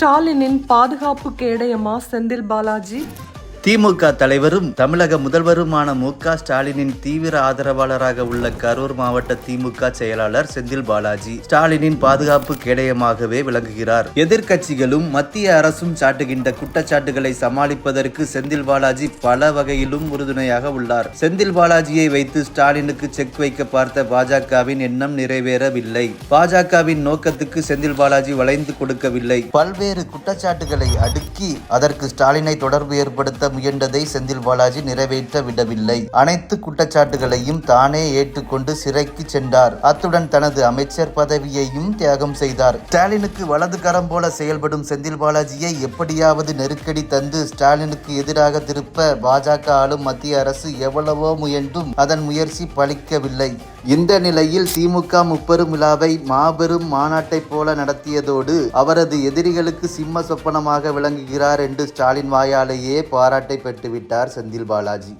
ஸ்டாலினின் பாதுகாப்பு கேடயமா செந்தில் பாலாஜி திமுக தலைவரும் தமிழக முதல்வருமான மு க ஸ்டாலினின் தீவிர ஆதரவாளராக உள்ள கரூர் மாவட்ட திமுக செயலாளர் செந்தில் பாலாஜி ஸ்டாலினின் பாதுகாப்பு கேடயமாகவே விளங்குகிறார். எதிர்க்கட்சிகளும் மத்திய அரசும் சாட்டுகின்ற குற்றச்சாட்டுகளை சமாளிப்பதற்கு செந்தில் பாலாஜி பல வகையிலும் உறுதுணையாக உள்ளார். செந்தில் பாலாஜியை வைத்து ஸ்டாலினுக்கு செக் வைக்க பார்த்த பாஜகவின் எண்ணம் நிறைவேறவில்லை. பாஜகவின் நோக்கத்துக்கு செந்தில் பாலாஜி வளைந்து கொடுக்கவில்லை. பல்வேறு குற்றச்சாட்டுகளை அடுக்கி அதற்கு ஸ்டாலினை தொடர்பு ஏற்படுத்த முயன்றதை செந்தில் பாலாஜி நிறைவேற்ற விடவில்லை. அனைத்து குற்றச்சாட்டுகளையும் தானே ஏற்றுக்கொண்டு சிறைக்கு சென்றார். அத்துடன் தனது அமைச்சர் பதவியையும் தியாகம் செய்தார். ஸ்டாலினுக்கு வலது கரம் போல செயல்படும் செந்தில் பாலாஜியை எப்படியாவது நெருக்கடி தந்து ஸ்டாலினுக்கு எதிராக திருப்ப பாஜக ஆளும் மத்திய அரசு எவ்வளவோ முயன்றும் அதன் முயற்சி பலிக்கவில்லை. இந்த நிலையில் திமுக முப்பெரும் விழாவை மாபெரும் மாநாட்டைப் போல நடத்தியதோடு அவரது எதிரிகளுக்கு சிம்ம சொப்பனமாக விளங்குகிறார் என்று ஸ்டாலின் வாயாலேயே பாராட்டை பெற்றுவிட்டார் செந்தில் பாலாஜி.